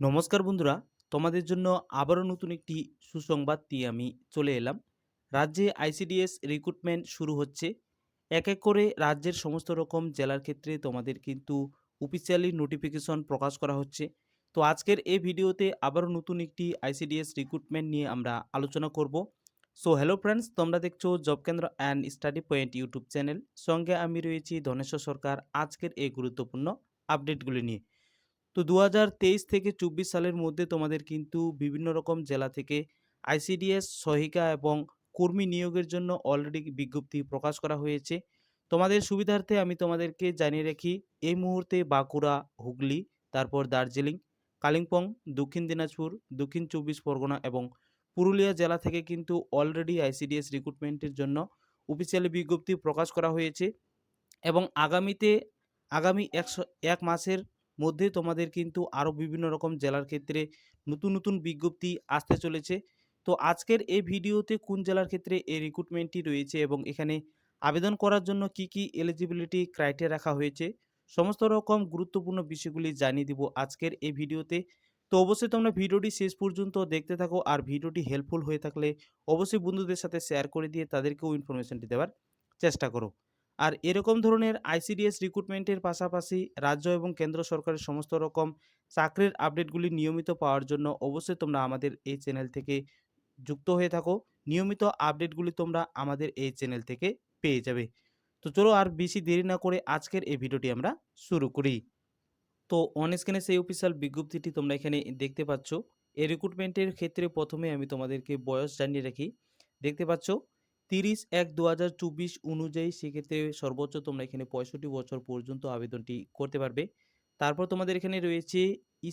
নমস্কার বন্ধুরা, তোমাদের জন্য আবারও নতুন একটি সুসংবাদ দিয়ে আমি চলে এলাম। রাজ্যে আইসিডিএস রিক্রুটমেন্ট শুরু হচ্ছে। এক এক করে রাজ্যের সমস্ত রকম জেলার ক্ষেত্রে তোমাদের কিন্তু অফিসিয়ালি নোটিফিকেশন প্রকাশ করা হচ্ছে। তো আজকের এই ভিডিওতে আবারও নতুন একটি আইসিডিএস রিক্রুটমেন্ট নিয়ে আমরা আলোচনা করব। সো হ্যালো ফ্রেন্ডস তোমরা দেখছ জব কেন্দ্র and study point YouTube channel সঙ্গে আমি রয়েছি ধনেশ্বর সরকার। আজকের এই গুরুত্বপূর্ণ আপডেটগুলি নিয়ে। তো দু হাজার তেইশ থেকে চব্বিশ সালের মধ্যে তোমাদের কিন্তু বিভিন্ন রকম জেলা থেকে আইসিডিএস সহিকা এবং কর্মী নিয়োগের জন্য অলরেডি বিজ্ঞপ্তি প্রকাশ করা হয়েছে। তোমাদের সুবিধার্থে আমি তোমাদেরকে জানিয়ে রাখি, এই মুহূর্তে বাঁকুড়া, হুগলি, তারপর দার্জিলিং, কালিম্পং, দক্ষিণ দিনাজপুর, দক্ষিণ চব্বিশ পরগনা এবং পুরুলিয়া জেলা থেকে কিন্তু অলরেডি আইসিডিএস রিক্রুটমেন্টের জন্য অফিসিয়ালি বিজ্ঞপ্তি প্রকাশ করা হয়েছে। এবং আগামীতে, আগামী একশো, এক মাসের মধ্যে তোমাদের কিন্তু আরও বিভিন্ন রকম জেলার ক্ষেত্রে নতুন নতুন বিজ্ঞপ্তি আসতে চলেছে। তো আজকের এই ভিডিওতে কোন জেলার ক্ষেত্রে এই রিক্রুটমেন্টটি রয়েছে এবং এখানে আবেদন করার জন্য কি কি এলিজিবিলিটি ক্রাইটেরিয়া রাখা হয়েছে, সমস্ত রকম গুরুত্বপূর্ণ বিষয়গুলি জানিয়ে দিব আজকের এই ভিডিওতে। তো অবশ্যই তোমরা ভিডিওটি শেষ পর্যন্ত দেখতে থাকো আর ভিডিওটি হেল্পফুল হয়ে থাকলে অবশ্যই বন্ধুদের সাথে শেয়ার করে দিয়ে তাদেরকেও ইনফরমেশনটি দেওয়ার চেষ্টা করো। আর এরকম ধরনের আইসিডিএস রিক্রুটমেন্টের পাশাপাশি রাজ্য এবং কেন্দ্র সরকারের সমস্ত রকম চাকরির আপডেটগুলি নিয়মিত পাওয়ার জন্য অবশ্যই তোমরা আমাদের এই চ্যানেল থেকে যুক্ত হয়ে থাকো। নিয়মিত আপডেটগুলি তোমরা আমাদের এই চ্যানেল থেকে পেয়ে যাবে। তো চলো আর বেশি দেরি না করে আজকের এই ভিডিওটি আমরা শুরু করি। তো অন সেই অফিসিয়াল বিজ্ঞপ্তিটি তোমরা এখানে দেখতে পাচ্ছ। এই রিক্রুটমেন্টের ক্ষেত্রে প্রথমে আমি তোমাদেরকে বয়স জানিয়ে রাখি। দেখতে পাচ্ছ তিরিশ এক দু হাজার চব্বিশ অনুযায়ী সেক্ষেত্রে সর্বোচ্চ তোমরা এখানে পঁয়ষট্টি বছর পর্যন্ত আবেদনটি করতে পারবে। তারপর তোমাদের এখানে রয়েছে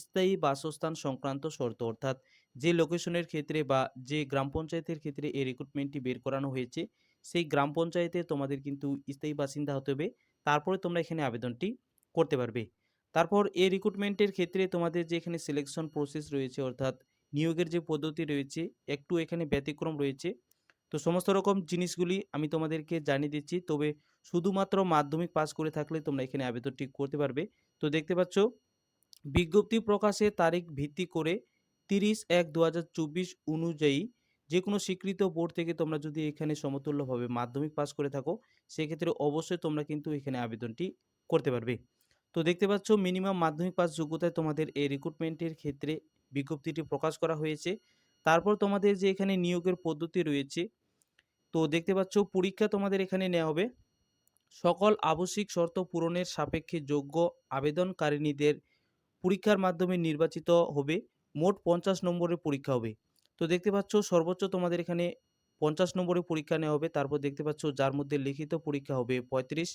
স্থায়ী বাসস্থান সংক্রান্ত শর্ত। অর্থাৎ যে লোকেশনের ক্ষেত্রে বা যে গ্রাম পঞ্চায়েতের ক্ষেত্রে এই রিক্রুটমেন্টটি বের করানো হয়েছে, সেই গ্রাম পঞ্চায়েতে তোমাদের কিন্তু স্থায়ী বাসিন্দা হতে হবে। তারপরে তোমরা এখানে আবেদনটি করতে পারবে। তারপর এই রিক্রুটমেন্টের ক্ষেত্রে তোমাদের যে এখানে সিলেকশন প্রসেস রয়েছে, অর্থাৎ নিয়োগের যে পদ্ধতি রয়েছে, একটু এখানে ব্যতিক্রম রয়েছে। তো সমস্ত রকম জিনিসগুলি আমি তোমাদেরকে জানিয়ে দিচ্ছি। তবে শুধুমাত্র মাধ্যমিক পাস করে থাকলে তোমরা এখানে আবেদনটি করতে পারবে। তো দেখতে পাচ্ছ, বিজ্ঞপ্তি প্রকাশের তারিখ ভিত্তি করে তিরিশ এক দু অনুযায়ী যে কোনো স্বীকৃত বোর্ড থেকে তোমরা যদি এখানে সমতুল্যভাবে মাধ্যমিক পাস করে থাকো, সেক্ষেত্রে অবশ্যই তোমরা কিন্তু এখানে আবেদনটি করতে পারবে। তো দেখতে পাচ্ছ মিনিমাম মাধ্যমিক পাস যোগ্যতায় তোমাদের এই রিক্রুটমেন্টের ক্ষেত্রে বিজ্ঞপ্তিটি প্রকাশ করা হয়েছে। তারপর তোমাদের যে এখানে নিয়োগের পদ্ধতি রয়েছে তো দেখতে পাচ্ছ পরীক্ষা তোমাদের এখানে নেওয়া হবে। সকল আবশ্যিক শর্ত পূরণের সাপেক্ষে যোগ্য আবেদনকারিণীদের পরীক্ষার মাধ্যমে নির্বাচিত হবে। মোট পঞ্চাশ নম্বরের পরীক্ষা হবে। তো দেখতে পাচ্ছ সর্বোচ্চ তোমাদের এখানে পঞ্চাশ নম্বরের পরীক্ষা নেওয়া হবে। তারপর দেখতে পাচ্ছ যার মধ্যে লিখিত পরীক্ষা হবে পঁয়ত্রিশ।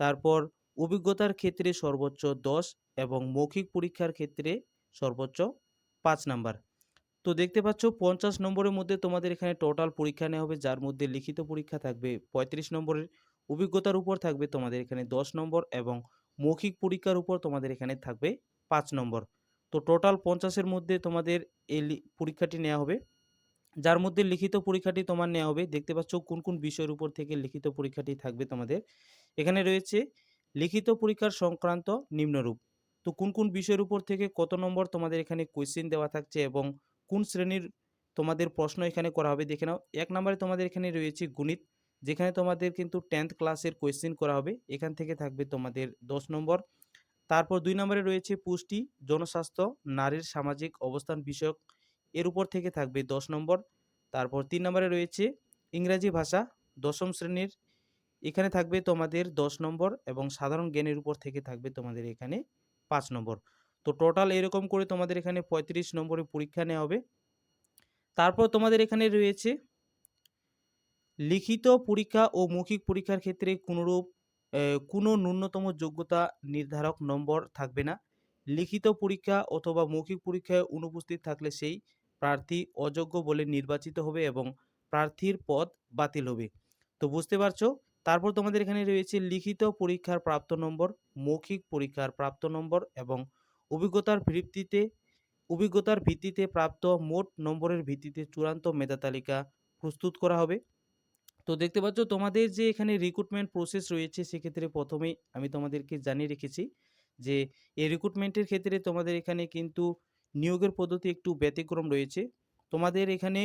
তারপর অভিজ্ঞতার ক্ষেত্রে সর্বোচ্চ দশ এবং মৌখিক পরীক্ষার ক্ষেত্রে সর্বোচ্চ পাঁচ নাম্বার। তো দেখতে পাচ্ছ পঞ্চাশ নম্বরের মধ্যে তোমাদের এখানে টোটাল পরীক্ষা নেওয়া হবে, যার মধ্যে লিখিত পরীক্ষা থাকবে পঁয়ত্রিশ নম্বরের অভিজ্ঞতার উপর থাকবে তোমাদের এখানে দশ নম্বর এবং মৌখিক পরীক্ষার উপর তোমাদের এখানে থাকবে পাঁচ নম্বর। তো টোটাল পঞ্চাশের মধ্যে তোমাদের এই পরীক্ষাটি নেওয়া হবে। যার মধ্যে লিখিত পরীক্ষাটি তোমার নেওয়া হবে, দেখতে পাচ্ছ কোন কোন বিষয়ের উপর থেকে লিখিত পরীক্ষাটি থাকবে তোমাদের। এখানে রয়েছে লিখিত পরীক্ষার সংক্রান্ত নিম্নরূপ। তো কোন কোন বিষয়ের উপর থেকে কত নম্বর তোমাদের এখানে কোয়েশ্চেন দেওয়া থাকছে এবং কোন শ্রেণির তোমাদের প্রশ্ন এখানে করা হবে দেখে নাও। এক নম্বরে তোমাদের এখানে রয়েছে গণিত, যেখানে তোমাদের কিন্তু টেন্থ ক্লাসের কোয়েশ্চেন করা হবে। এখান থেকে থাকবে তোমাদের দশ নম্বর। তারপর দুই নম্বরে রয়েছে পুষ্টি, জনস্বাস্থ্য, নারীর সামাজিক অবস্থান বিষয়ক। এর উপর থেকে থাকবে দশ নম্বর। তারপর তিন নম্বরে রয়েছে ইংরাজি ভাষা, দশম শ্রেণির। এখানে থাকবে তোমাদের দশ নম্বর এবং সাধারণ জ্ঞানের উপর থেকে থাকবে তোমাদের এখানে পাঁচ নম্বর। তো টোটাল এরকম করে তোমাদের এখানে পঁয়ত্রিশ নম্বরের পরীক্ষা নেওয়া হবে। তারপর তোমাদের এখানে রয়েছে, লিখিত পরীক্ষা ও মৌখিক পরীক্ষার ক্ষেত্রে কোনোরূপ কোনো ন্যূনতম যোগ্যতা নির্ধারক নম্বর থাকবে না। লিখিত পরীক্ষা অথবা মৌখিক পরীক্ষায় অনুপস্থিত থাকলে সেই প্রার্থী অযোগ্য বলে নির্বাচিত হবে এবং প্রার্থীর পদ বাতিল হবে। তো বুঝতে পারছ? তারপর তোমাদের এখানে রয়েছে লিখিত পরীক্ষার প্রাপ্ত নম্বর, মৌখিক পরীক্ষার প্রাপ্ত নম্বর এবং অভিজ্ঞতার ভিত্তিতে অভিজ্ঞতার ভিত্তিতে প্রাপ্ত মোট নম্বরের ভিত্তিতে চূড়ান্ত মেধা তালিকা প্রস্তুত করা হবে। তো দেখতে পাচ্ছ, তোমাদের যে এখানে রিক্রুটমেন্ট প্রসেস রয়েছে, সেক্ষেত্রে প্রথমেই আমি তোমাদেরকে জানিয়ে রেখেছি যে, এই রিক্রুটমেন্টের ক্ষেত্রে তোমাদের এখানে কিন্তু নিয়োগের পদ্ধতি একটু ব্যতিক্রম রয়েছে। তোমাদের এখানে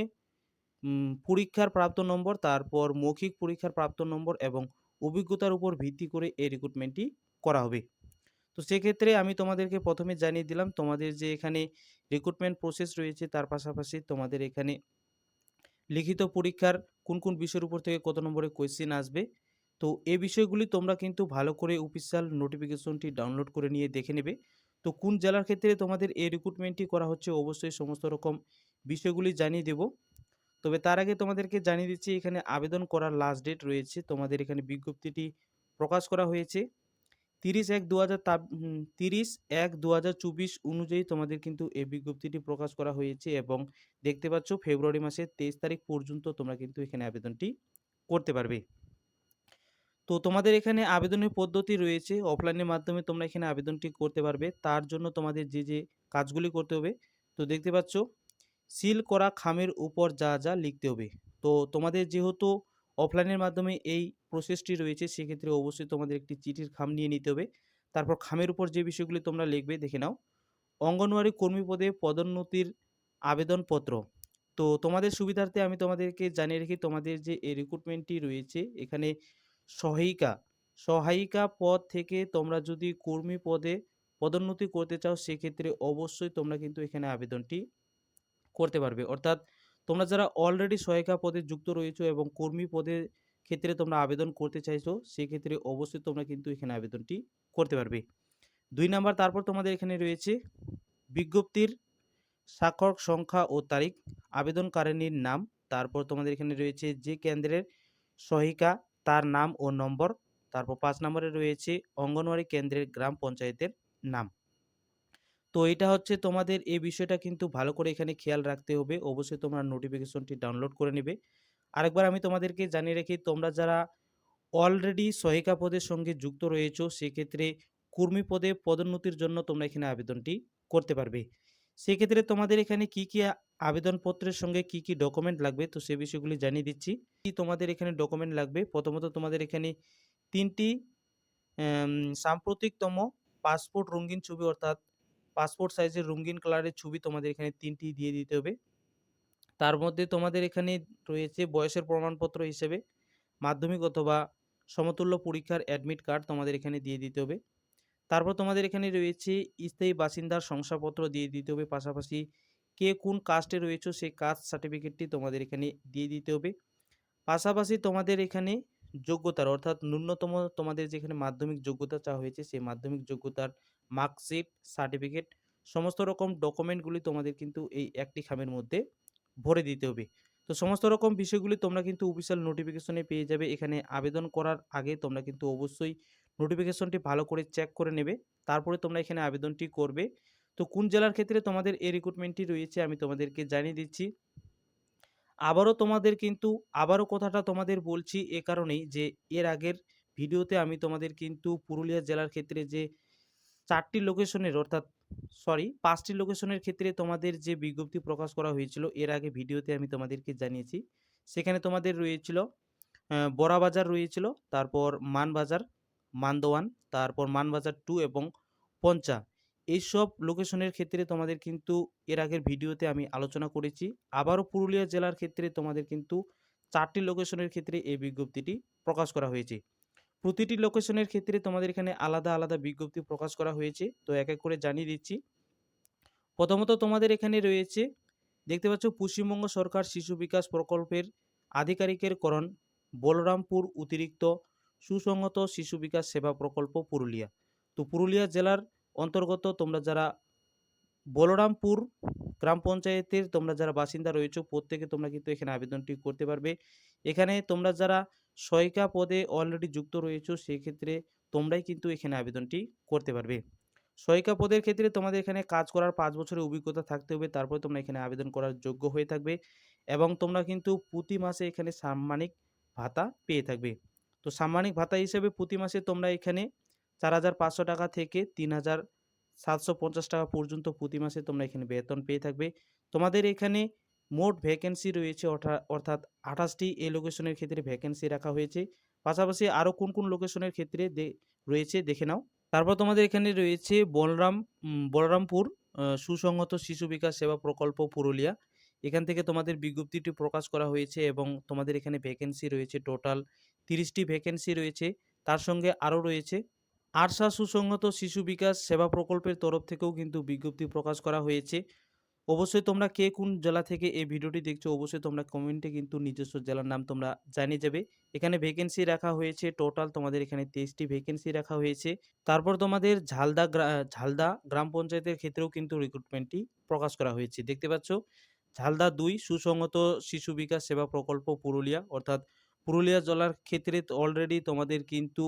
পরীক্ষার প্রাপ্ত নম্বর, তারপর মৌখিক পরীক্ষার প্রাপ্ত নম্বর এবং অভিজ্ঞতার উপর ভিত্তি করে এই রিক্রুটমেন্টটি করা হবে। তো সেক্ষেত্রে আমি তোমাদেরকে প্রথমে জানিয়ে দিলাম, তোমাদের যে এখানে রিক্রুটমেন্ট প্রসেস রয়েছে, তার পাশাপাশি তোমাদের এখানে লিখিত পরীক্ষার কোন কোন বিষয়ের উপর থেকে কত নম্বরে কোয়েশ্চেন আসবে। তো এই বিষয়গুলি তোমরা কিন্তু ভালো করে অফিসিয়াল নোটিফিকেশনটি ডাউনলোড করে নিয়ে দেখে নেবে। তো কোন জেলার ক্ষেত্রে তোমাদের এই রিক্রুটমেন্টটি করা হচ্ছে অবশ্যই সমস্ত রকম বিষয়গুলি জানিয়ে দেব। তবে তার আগে তোমাদেরকে জানিয়ে দিচ্ছি, এখানে আবেদন করার লাস্ট ডেট রয়েছে। তোমাদের এখানে বিজ্ঞপ্তিটি প্রকাশ করা হয়েছে। তিরিশ এক দু হাজার তিরিশ এক দু হাজার চব্বিশ অনুযায়ী তোমাদের কিন্তু এই বিজ্ঞপ্তিটি প্রকাশ করা হয়েছে এবং দেখতে পাচ্ছ ফেব্রুয়ারি মাসের তেইশ তারিখ পর্যন্ত তোমরা কিন্তু এখানে আবেদনটি করতে পারবে। তো তোমাদের এখানে আবেদনের পদ্ধতি রয়েছে অফলাইনের মাধ্যমে তোমরা এখানে আবেদনটি করতে পারবে। তার জন্য তোমাদের যে যে কাজগুলি করতে হবে, তো দেখতে পাচ্ছ, সিল করা খামের উপর যা যা লিখতে হবে। তো তোমাদের যেহেতু অফলাইনের মাধ্যমে এই প্রসেসটি রয়েছে, সেক্ষেত্রে অবশ্যই তোমাদের একটি চিঠির খাম নিয়ে নিতে হবে। তারপর খামের উপর যে বিষয়গুলি তোমরা লিখবে, দেখে নাও। অঙ্গনওয়াড়ি কর্মী পদে পদোন্নতির আবেদনপত্র। তো তোমাদের সুবিধার্থে আমি তোমাদেরকে জানিয়ে রাখি তোমাদের যে এই রিক্রুটমেন্টটি রয়েছে, এখানে সহায়িকা সহায়িকা পদ থেকে তোমরা যদি কর্মী পদে পদোন্নতি করতে চাও, সেক্ষেত্রে অবশ্যই তোমরা কিন্তু এখানে আবেদনটি করতে পারবে। অর্থাৎ তোমরা যারা অলরেডি সহায়িকা পদে যুক্ত রয়েছো এবং কর্মী পদের ক্ষেত্রে তোমরা আবেদন করতে চাইছো, সেক্ষেত্রে অবশ্যই তোমরা কিন্তু এখানে আবেদনটি করতে পারবে। দুই নাম্বার, তারপর তোমাদের এখানে রয়েছে বিজ্ঞপ্তির স্বাক্ষর সংখ্যা ও তারিখ আবেদনকারিনীর নাম, তারপর তোমাদের এখানে রয়েছে যে কেন্দ্রের সহায়িকা তার নাম ও নম্বর, তারপর পাঁচ নম্বরে রয়েছে অঙ্গনওয়াড়ি কেন্দ্রের গ্রাম পঞ্চায়েতের নাম। তো এটা হচ্ছে তোমাদের, এই বিষয়টা কিন্তু ভালো করে এখানে খেয়াল রাখতে হবে, অবশ্যই তোমরা নোটিফিকেশনটি ডাউনলোড করে নেবে। আরেকবার আমি তোমাদেরকে জানিয়ে রাখি, তোমরা যারা অলরেডি সহায়িকা পদের সঙ্গে যুক্ত রয়েছো, সেক্ষেত্রে কর্মী পদে পদোন্নতির জন্য তোমরা এখানে আবেদনটি করতে পারবে। সেক্ষেত্রে তোমাদের এখানে কি কি আবেদনপত্রের সঙ্গে কি কি ডকুমেন্ট লাগবে, তো সে বিষয়গুলি জানিয়ে দিচ্ছি। কি তোমাদের এখানে ডকুমেন্ট লাগবে? প্রথমত তোমাদের এখানে তিনটি সাম্প্রতিকতম পাসপোর্ট রঙিন ছবি, অর্থাৎ পাসপোর্ট সাইজের রঙিন কালারের ছবি তোমাদের এখানে তিনটি দিয়ে দিতে হবে। তার মধ্যে তোমাদের এখানে রয়েছে বয়সের প্রমাণপত্র হিসেবে মাধ্যমিক অথবা সমতুল্য পরীক্ষার অ্যাডমিট কার্ড তোমাদের এখানে দিয়ে দিতে হবে। তারপর তোমাদের এখানে রয়েছে স্থায়ী বাসিন্দার শংসাপত্র দিয়ে দিতে হবে। পাশাপাশি কে কোন কাস্টে রয়েছে সেই কাস্ট সার্টিফিকেটটি তোমাদের এখানে দিয়ে দিতে হবে। পাশাপাশি তোমাদের এখানে যোগ্যতার অর্থাৎ ন্যূনতম তোমাদের যেখানে মাধ্যমিক যোগ্যতা চাওয়া হয়েছে সেই মাধ্যমিক যোগ্যতার মার্কশিট সার্টিফিকেট সমস্ত রকম ডকুমেন্টগুলি তোমাদের কিন্তু এই একটি খামের মধ্যে ভরে দিতে হবে। তো সমস্ত রকম বিষয়গুলি তোমরা কিন্তু অফিসিয়াল নোটিফিকেশনে পেয়ে যাবে। এখানে আবেদন করার আগে তোমরা কিন্তু অবশ্যই নোটিফিকেশনটি ভালো করে চেক করে নেবে। তারপরে তোমরা এখানে আবেদনটি করবে। তো কোন জেলার ক্ষেত্রে তোমাদের এই রিক্রুটমেন্টটি রয়েছে আমি তোমাদেরকে জানিয়ে দিচ্ছি। আবারও তোমাদের কিন্তু, আবারও কথাটা তোমাদের বলছি এ কারণেই যে এর আগের ভিডিওতে আমি তোমাদের কিন্তু পুরুলিয়া জেলার ক্ষেত্রে যে চারটি লোকেশনের অর্থাৎ সরি, পাঁচটি লোকেশনের ক্ষেত্রে তোমাদের যে বিজ্ঞপ্তি প্রকাশ করা হয়েছিল, এর আগে ভিডিওতে আমি তোমাদেরকে জানিয়েছি। সেখানে তোমাদের রয়েছিল বড়াবাজার রয়েছিল, তারপর মানবাজার, মানদোয়ান, তারপর মানবাজার টু এবং পঞ্চা। এইসব লোকেশনের ক্ষেত্রে তোমাদের কিন্তু এর আগের ভিডিওতে আমি আলোচনা করেছি। আবারও পুরুলিয়া জেলার ক্ষেত্রে তোমাদের কিন্তু চারটি লোকেশনের ক্ষেত্রে এই বিজ্ঞপ্তিটি প্রকাশ করা হয়েছে। প্রতিটি লোকেশনের ক্ষেত্রে তোমাদের এখানে আলাদা আলাদা বিজ্ঞপ্তি প্রকাশ করা হয়েছে। তো এক এক করে জানিয়ে দিচ্ছি। প্রথমত তোমাদের এখানে রয়েছে, দেখতে পাচ্ছ পশ্চিমবঙ্গ সরকার শিশু বিকাশ প্রকল্পের আধিকারিকের করণ বলরামপুর অতিরিক্ত সুসংহত শিশু বিকাশ সেবা প্রকল্প পুরুলিয়া। তো পুরুলিয়া জেলার অন্তর্গত তোমরা যারা বলরামপুর গ্রাম পঞ্চায়েতের তোমরা যারা বাসিন্দা রয়েছে, প্রত্যেকে তোমরা কিন্তু এখানে আবেদনটি করতে পারবে। এখানে তোমরা যারা সহায়িকা পদে অলরেডি যুক্ত রয়েছে, সেক্ষেত্রে তোমরাই কিন্তু এখানে আবেদনটি করতে পারবে। সহায়িকা পদের ক্ষেত্রে তোমাদের এখানে কাজ করার পাঁচ বছরের অভিজ্ঞতা থাকতে হবে, তারপরে তোমরা এখানে আবেদন করার যোগ্য হয়ে থাকবে এবং তোমরা কিন্তু প্রতি মাসে এখানে সাম্মানিক ভাতা পেয়ে থাকবে। তো সাম্মানিক ভাতা হিসেবে প্রতি মাসে তোমরা এখানে চার হাজার পাঁচশো টাকা থেকে তিন হাজার সাতশো পঞ্চাশ টাকা পর্যন্ত প্রতি মাসে তোমরা এখানে বেতন পেয়ে থাকবে। তোমাদের এখানে মোট ভ্যাকেন্সি রয়েছে অর্থা- অর্থাৎ আঠাশটি এই লোকেশনের ক্ষেত্রে ভ্যাকেন্সি রাখা হয়েছে পাশাপাশি আরও কোন কোন লোকেশনের ক্ষেত্রে রয়েছে দেখে নাও তারপর তোমাদের এখানে রয়েছে বলরাম বলরামপুর সুসংহত শিশু বিকাশ সেবা প্রকল্প পুরুলিয়া। এখান থেকে তোমাদের বিজ্ঞপ্তিটি প্রকাশ করা হয়েছে এবং তোমাদের এখানে ভ্যাকেন্সি রয়েছে টোটাল তিরিশটি ভ্যাকেন্সি রয়েছে। তার সঙ্গে আরও রয়েছে আরশা সুসংহত শিশু বিকাশ সেবা প্রকল্পের তরফ থেকেও কিন্তু বিজ্ঞপ্তি প্রকাশ করা হয়েছে। অবশ্যই তোমরা কে কোন জেলা থেকে এই ভিডিওটি দেখছ, অবশ্যই তোমরা কমেন্টে কিন্তু নিজস্ব জেলার নাম তোমরা জানিয়ে যাবে। এখানে ভ্যাকেন্সি রাখা হয়েছে টোটাল তোমাদের এখানে তেইশটি ভ্যাকেন্সি রাখা হয়েছে। তারপর তোমাদের ঝালদা ঝালদা গ্রাম পঞ্চায়েতের ক্ষেত্রেও কিন্তু রিক্রুটমেন্টটি প্রকাশ করা হয়েছে। দেখতে পাচ্ছ ঝালদা দুই, সুসংহত শিশু বিকাশ সেবা প্রকল্প পুরুলিয়া অর্থাৎ পুরুলিয়া জেলার ক্ষেত্রে অলরেডি তোমাদের কিন্তু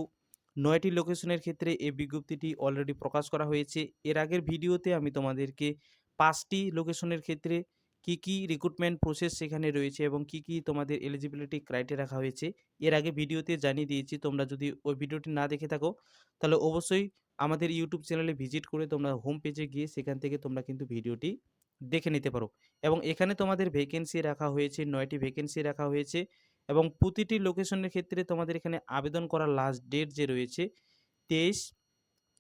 নয়টি লোকেশনের ক্ষেত্রে এই বিজ্ঞপ্তিটি অলরেডি প্রকাশ করা হয়েছে। এর আগের ভিডিওতে আমি তোমাদেরকে ৫ টি লোকেশনের ক্ষেত্রে কী, কী রিক্রুটমেন্ট প্রসেস সেখানে রয়েছে এবং কী, কী তোমাদের এলিজিবিলিটি ক্রাইটেরিয়া রাখা হয়েছে এর আগে ভিডিওতে জানিয়ে দিয়েছি। তোমরা যদি ওই ভিডিওটি না দেখে থাকো তাহলে অবশ্যই আমাদের ইউটিউব চ্যানেলে ভিজিট করে তোমরা হোম পেজে গিয়ে সেখান থেকে তোমরা কিন্তু ভিডিওটি দেখে নিতে পারো এবং এখানে তোমাদের ভ্যাকেন্সি রাখা হয়েছে নয়টি ভ্যাকেন্সি রাখা হয়েছে এবং প্রতিটি লোকেশনের ক্ষেত্রে তোমাদের এখানে আবেদন করার লাস্ট ডেট যে রয়েছে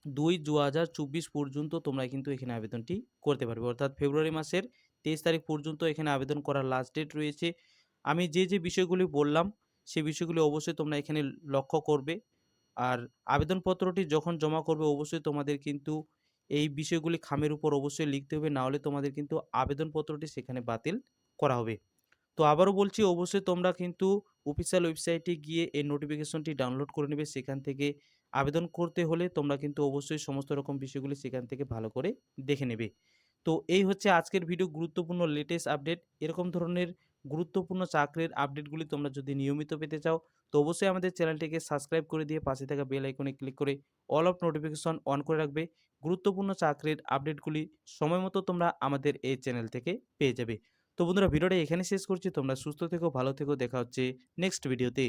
২৩/২/২০২৪ পর্যন্ত তোমরা কিন্তু এখানে আবেদনটি করতে পারবে। অর্থাৎ ফেব্রুয়ারি মাসের ২৩ তারিখ পর্যন্ত এখানে আবেদন করার লাস্ট ডেট রয়েছে। আমি যে, যে বিষয়গুলি বললাম সে বিষয়গুলি অবশ্যই তোমরা এখানে লক্ষ্য করবে। আর আবেদনপত্রটি যখন জমা করবে অবশ্যই তোমাদের কিন্তু এই বিষয়গুলি খামের উপর অবশ্যই লিখতে হবে। না হলে তোমাদের কিন্তু আবেদনপত্রটি সেখানে বাতিল করা হবে। তো আবারও বলছি অবশ্যই তোমরা কিন্তু অফিসিয়াল ওয়েবসাইটে গিয়ে এই নোটিফিকেশনটি ডাউনলোড করে নেবে। সেখান থেকে আবেদন করতে হলে তোমরা কিন্তু অবশ্যই সমস্ত রকম বিষয়গুলি সেখান থেকে ভালো করে দেখে নেবে। তো এই হচ্ছে আজকের ভিডিও গুরুত্বপূর্ণ লেটেস্ট আপডেট। এরকম ধরনের গুরুত্বপূর্ণ চাকরির আপডেটগুলি তোমরা যদি নিয়মিত পেতে চাও তো অবশ্যই আমাদের চ্যানেলটিকে সাবস্ক্রাইব করে দিয়ে পাশে থাকা বেল আইকনে ক্লিক করে অল অফ নোটিফিকেশন অন করে রাখবে। গুরুত্বপূর্ণ চাকরির আপডেটগুলি সময় মতো তোমরা আমাদের এই চ্যানেল থেকে পেয়ে যাবে। তো বন্ধুরা ভিডিওটা এখানেই শেষ করছি। তোমরা সুস্থ থেকো, ভালো থেকো। দেখা হচ্ছে নেক্সট ভিডিওতে।